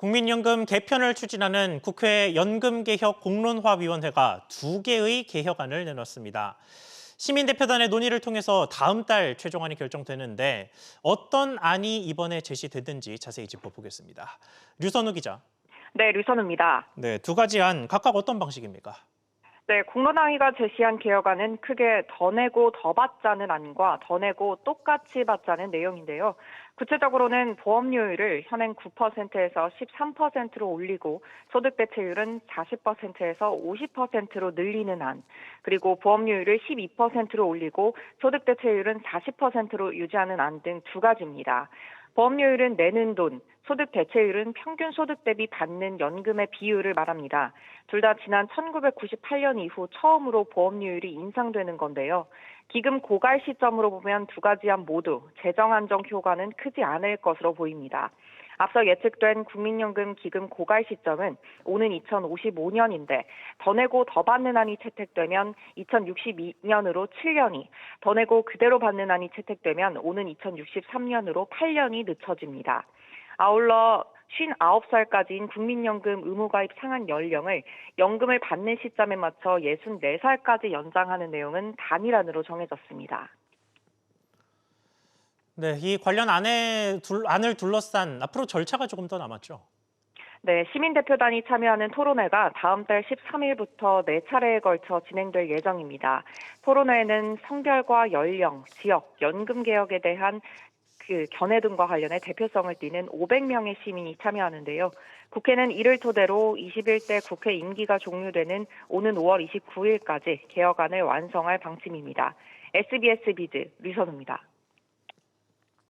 국민연금 개편을 추진하는 국회 연금개혁 공론화위원회가 두 개의 개혁안을 내놨습니다. 시민대표단의 논의를 통해서 다음 달 최종안이 결정되는데 어떤 안이 이번에 제시되든지 자세히 짚어보겠습니다. 류선우 기자. 네, 류선우입니다. 네, 두 가지 안 각각 어떤 방식입니까? 네, 공론항의가 제시한 개혁안은 크게 더 내고 더 받자는 안과 더 내고 똑같이 받자는 내용인데요. 구체적으로는 보험료율을 현행 9%에서 13%로 올리고 소득 대체율은 40%에서 50%로 늘리는 안, 그리고 보험료율을 12%로 올리고 소득 대체율은 40%로 유지하는 안 등 두 가지입니다. 보험료율은 내는 돈, 소득 대체율은 평균 소득 대비 받는 연금의 비율을 말합니다. 둘 다 지난 1998년 이후 처음으로 보험료율이 인상되는 건데요. 기금 고갈 시점으로 보면 두 가지 안 모두 재정 안정 효과는 크지 않을 것으로 보입니다. 앞서 예측된 국민연금 기금 고갈 시점은 오는 2055년인데 더 내고 더 받는 안이 채택되면 2062년으로 7년이, 더 내고 그대로 받는 안이 채택되면 오는 2063년으로 8년이 늦춰집니다. 아울러 59살까지인 국민연금 의무가입 상한 연령을 연금을 받는 시점에 맞춰 64살까지 연장하는 내용은 단일안으로 정해졌습니다. 네, 이 관련 안에 둘, 안을 둘러싼 앞으로 절차가 조금 더 남았죠. 네, 시민대표단이 참여하는 토론회가 다음 달 13일부터 네 차례에 걸쳐 진행될 예정입니다. 토론회에는 성별과 연령, 지역, 연금 개혁에 대한 그 견해 등과 관련해 대표성을 띠는 500명의 시민이 참여하는데요. 국회는 이를 토대로 21대 국회 임기가 종료되는 오는 5월 29일까지 개혁안을 완성할 방침입니다. SBS 비즈 류선우입니다.